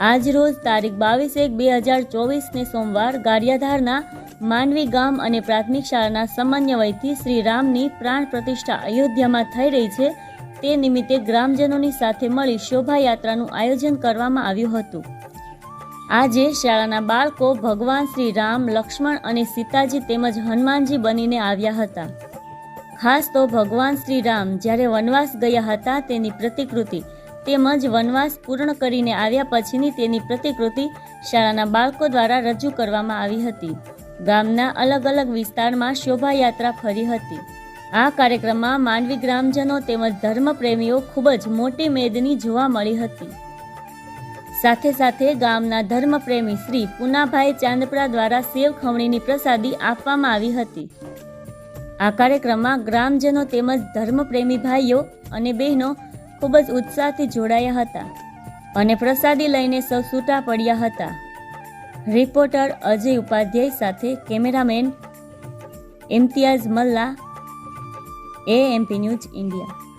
આજ રોજ તારીખ બાવીસ એક બે હજાર ચોવીસને સોમવાર ગારિયાધારના માંડવી ગામ અને પ્રાથમિક શાળાના સમન્વયથી શ્રી રામની પ્રાણ પ્રતિષ્ઠા અયોધ્યામાં થઈ રહી છે. તે નિમિત્તે ગ્રામજનોની સાથે મળી શોભાયાત્રાનું આયોજન કરવામાં આવ્યું હતું. આજે શાળાના બાળકો ભગવાન શ્રી રામ, લક્ષ્મણ અને સીતાજી તેમજ હનુમાનજી બનીને આવ્યા હતા. ખાસ તો ભગવાન શ્રી રામ જ્યારે વનવાસ ગયા હતા તેની પ્રતિકૃતિ તેમજ વનવાસ પૂર્ણ કરીને આવ્યા પછીની તેની પ્રતિકૃતિ શાળાના બાળકો દ્વારા રજૂ કરવામાં આવી હતી. ગામના અલગ અલગ વિસ્તારમાં શોભાયાત્રા ફરી હતી. આ કાર્યક્રમમાં માંડવી ગ્રામજનો તેમજ ધર્મપ્રેમીઓ ખૂબ જ મોટી મેદની જોવા મળી હતી. સાથે સાથે ગામના ધર્મપ્રેમી શ્રી પુનાભાઈ ચાંદપરા દ્વારા સેવ ખમણીની પ્રસાદી આપવામાં આવી હતી. આ કાર્યક્રમમાં ગ્રામજનો તેમજ ધર્મપ્રેમી ભાઈઓ અને બહેનો ખૂબ જ ઉત્સાહથી જોડાયા હતા અને પ્રસાદી લઈને સૌ છૂટા પડ્યા હતા. રિપોર્ટર અજય ઉપાધ્યાય સાથે cameraman Imtiaz Malla AMP news India